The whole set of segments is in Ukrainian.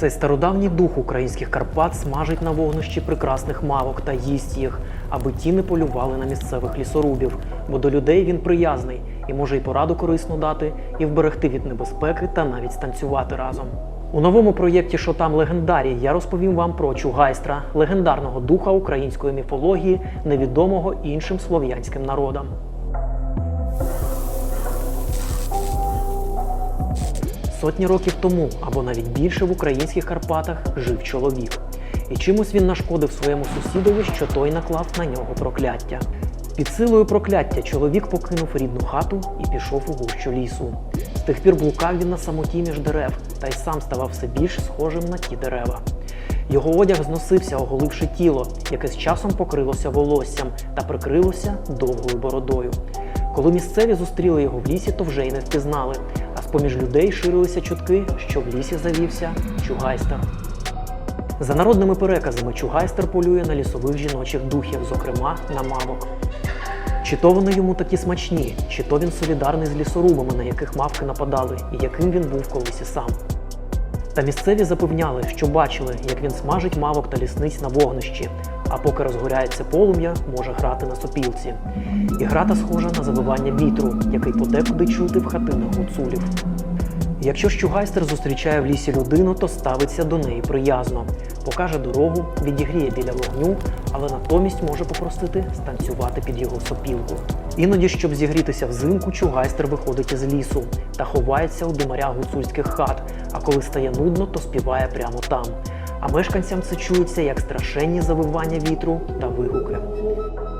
Цей стародавній дух українських Карпат смажить на вогнищі прекрасних мавок та їсть їх, аби ті не полювали на місцевих лісорубів, бо до людей він приязний і може й пораду корисну дати, і вберегти від небезпеки та навіть станцювати разом. У новому проєкті «Що там легендарій» я розповім вам про Чугайстра, легендарного духа української міфології, невідомого іншим слов'янським народам. Сотні років тому, або навіть більше, в українських Карпатах жив чоловік. І чимось він нашкодив своєму сусідові, що той наклав на нього прокляття. Під силою прокляття чоловік покинув рідну хату і пішов у гущу лісу. З тих пір блукав він на самоті між дерев, та й сам ставав все більш схожим на ті дерева. Його одяг зносився, оголивши тіло, яке з часом покрилося волоссям та прикрилося довгою бородою. Коли місцеві зустріли його в лісі, то вже й не впізнали, а з-поміж людей ширилися чутки, що в лісі завівся чугайстер. За народними переказами, чугайстер полює на лісових жіночих духів, зокрема на мавок. Чи то вони йому такі смачні, чи то він солідарний з лісорубами, на яких мавки нападали, і яким він був колись і сам. Та місцеві запевняли, що бачили, як він смажить мавок та лісниць на вогнищі, а поки розгоряється полум'я, може грати на сопілці. І грата схожа на завивання вітру, який подекуди чути в хатинах гуцулів. Якщо щугайстер зустрічає в лісі людину, то ставиться до неї приязно, покаже дорогу, відігріє біля вогню, але натомість може попросити станцювати під його сопілку. Іноді, щоб зігрітися взимку, чугайстер виходить із лісу та ховається у димарях гуцульських хат, а коли стає нудно, то співає прямо там. А мешканцям це чується як страшенні завивання вітру та вигуки.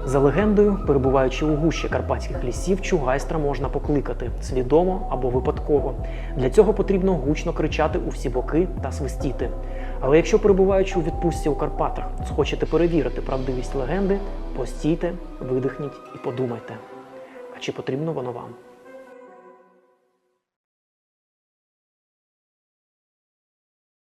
За легендою, перебуваючи у гущі карпатських лісів, чугайстра можна покликати свідомо або випадково. Для цього потрібно гучно кричати у всі боки та свистіти. Але якщо перебуваючи у відпустці у Карпатах, схочете перевірити правдивість легенди, постійте, видихніть і подумайте, а чи потрібно воно вам?